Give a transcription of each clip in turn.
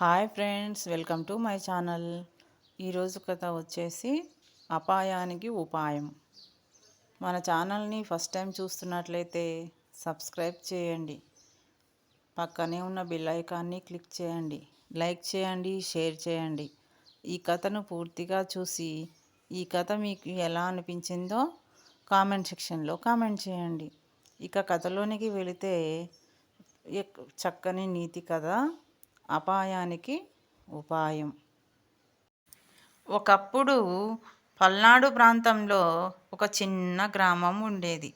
Hi friends welcome to my channel. ఈరోజు కథ వచ్చేసి అపాయానికి ఉపాయం. మన ఛానల్ని ఫస్ట్ టైం చూస్తున్నట్లయితే సబ్స్క్రైబ్ చేయండి. పక్కనే ఉన్న బెల్ ఐకాన్ని క్లిక్ చేయండి. లైక్ చేయండి షేర్ చేయండి. ఈ కథను పూర్తిగా చూసి ఈ కథ మీకు ఎలా అనిపించిందో కామెంట్ సెక్షన్లో కామెంట్ చేయండి. ఇక కథలోనికి వెళితే చక్కని నీతి కథ. అపాయానికి ఉపాయం. ఒకప్పుడు పల్నాడు ప్రాంతంలో ఒక చిన్న గ్రామం ఉండేది.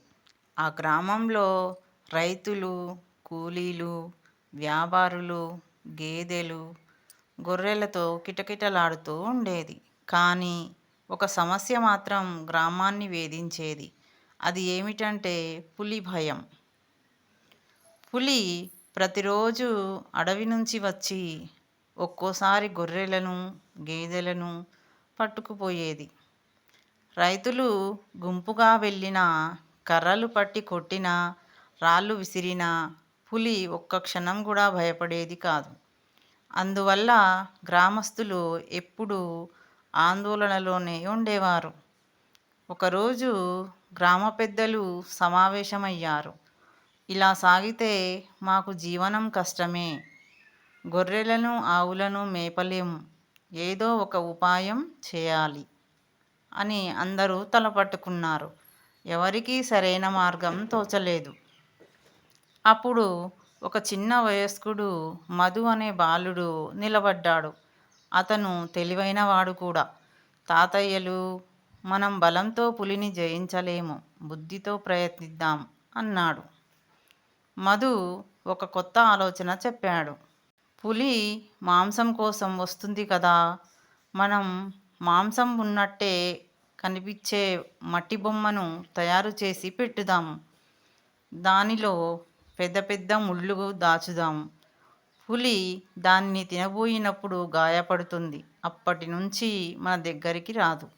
ఆ గ్రామంలో రైతులు కూలీలు వ్యాపారులు గేదెలు గొర్రెలతో కిటకిటలాడుతూ ఉండేది. కానీ ఒక సమస్య మాత్రం గ్రామాన్ని వేధించేది. అది ఏమిటంటే పులి భయం. పులి ప్రతిరోజు అడవి నుంచి వచ్చి ఒక్కోసారి గొర్రెలను గేదెలను పట్టుకుపోయేది. రైతులు గుంపుగా వెళ్ళిన కర్రలు పట్టి కొట్టిన రాళ్ళు విసిరిన పులి ఒక్క క్షణం కూడా భయపడేది కాదు. అందువల్ల గ్రామస్తులు ఎప్పుడూ ఆందోళనలోనే ఉండేవారు. ఒకరోజు గ్రామ పెద్దలు సమావేశమయ్యారు. ఇలా సాగితే మాకు జీవనం కష్టమే. గొర్రెలను ఆవులను మేపలేము ఏదో ఒక ఉపాయం చేయాలి అని అందరూ తలపట్టుకున్నారు. ఎవరికీ సరైన మార్గం తోచలేదు. అప్పుడు ఒక చిన్న వయస్కుడు మధు అనే బాలుడు నిలబడ్డాడు. అతను తెలివైనవాడు కూడా. తాతయ్యలు మనం బలంతో పులిని జయించలేము. బుద్ధితో ప్రయత్నిద్దాం అన్నాడు. మధు ఒక కొత్త ఆలోచన చెప్పాడు. పులి మాంసం కోసం వస్తుంది కదా. మనం మాంసం ఉన్నట్టే కనిపించే మట్టి బొమ్మను తయారు చేసి పెట్టుదాము. దానిలో పెద్ద పెద్ద ముళ్ళు దాచుదాం పులి దాన్ని తినబోయినప్పుడు గాయపడుతుంది. అప్పటి నుంచి మన దగ్గరికి రాదు.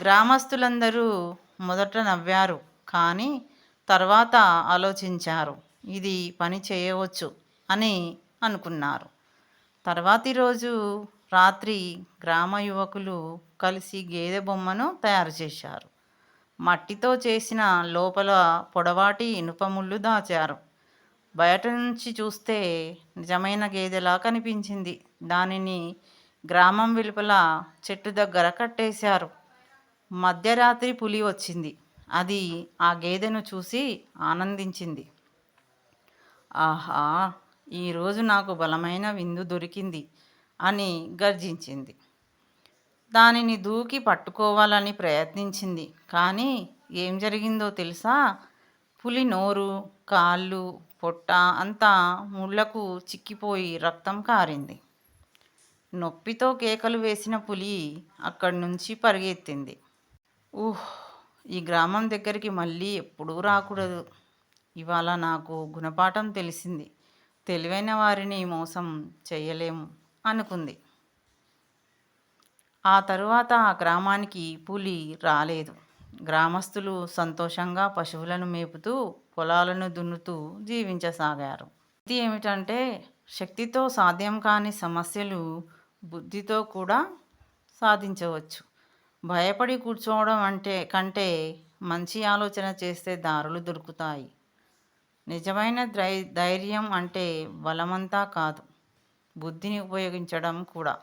గ్రామస్తులందరూ మొదట నవ్వారు కానీ తర్వాత ఆలోచించారు. ఇది పని చేయవచ్చు అని అనుకున్నారు. తర్వాతి రోజు రాత్రి గ్రామ యువకులు కలిసి గేదె బొమ్మను తయారు చేశారు. మట్టితో చేసిన లోపల పొడవాటి ఇనుప ముళ్ళు దాచారు. బయట నుంచి చూస్తే నిజమైన గేదెలా కనిపించింది. దానిని గ్రామం వెలుపల చెట్టు దగ్గర కట్టేశారు. మధ్యరాత్రి పులి వచ్చింది. అది ఆ గేదెను చూసి ఆనందించింది. ఆహా ఈరోజు నాకు బలమైన విందు దొరికింది అని గర్జించింది. దానిని దూకి పట్టుకోవాలని ప్రయత్నించింది. కానీ ఏం జరిగిందో తెలుసా? పులి నోరు కాళ్ళు పొట్ట అంతా ముళ్ళకు చిక్కిపోయి రక్తం కారింది. నొప్పితో కేకలు వేసిన పులి అక్కడి నుంచి పరిగెత్తింది. ఊహ్ ఈ గ్రామం దగ్గరికి మళ్ళీ ఎప్పుడూ రాకూడదు. ఇవాళ నాకు గుణపాఠం తెలిసింది. తెలివైన వారిని మోసం చేయలేము అనుకుంది. ఆ తరువాత ఆ గ్రామానికి పులి రాలేదు. గ్రామస్తులు సంతోషంగా పశువులను మేపుతూ పొలాలను దున్నుతూ జీవించసాగారు. ఇది ఏమిటంటే శక్తితో సాధ్యం కాని సమస్యలు బుద్ధితో కూడా సాధించవచ్చు. భయపడి కూర్చోవడం అంటే కంటే మంచి ఆలోచన చేస్తే దారులు దొరుకుతాయి. నిజమైన ధైర్యం అంటే బలమంతా కాదు. బుద్ధిని ఉపయోగించడం కూడా.